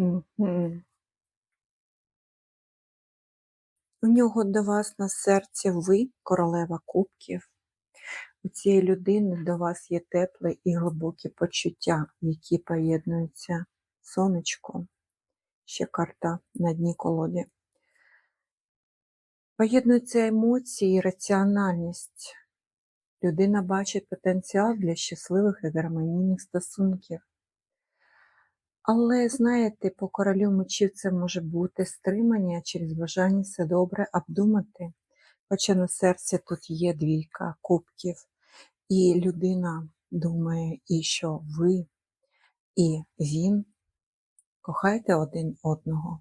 У нього до вас на серці ви, королева кубків. У цієї людини до вас є тепле і глибокі почуття, які поєднуються сонечко, ще карта на дні колоді. Поєднуються емоції і раціональність. Людина бачить потенціал для щасливих і гармонійних стосунків. Але, знаєте, по королю мечів це може бути стримання через бажання все добре обдумати. Хоча на серці тут є двійка кубків, і людина думає, і що ви, і він кохаєте один одного.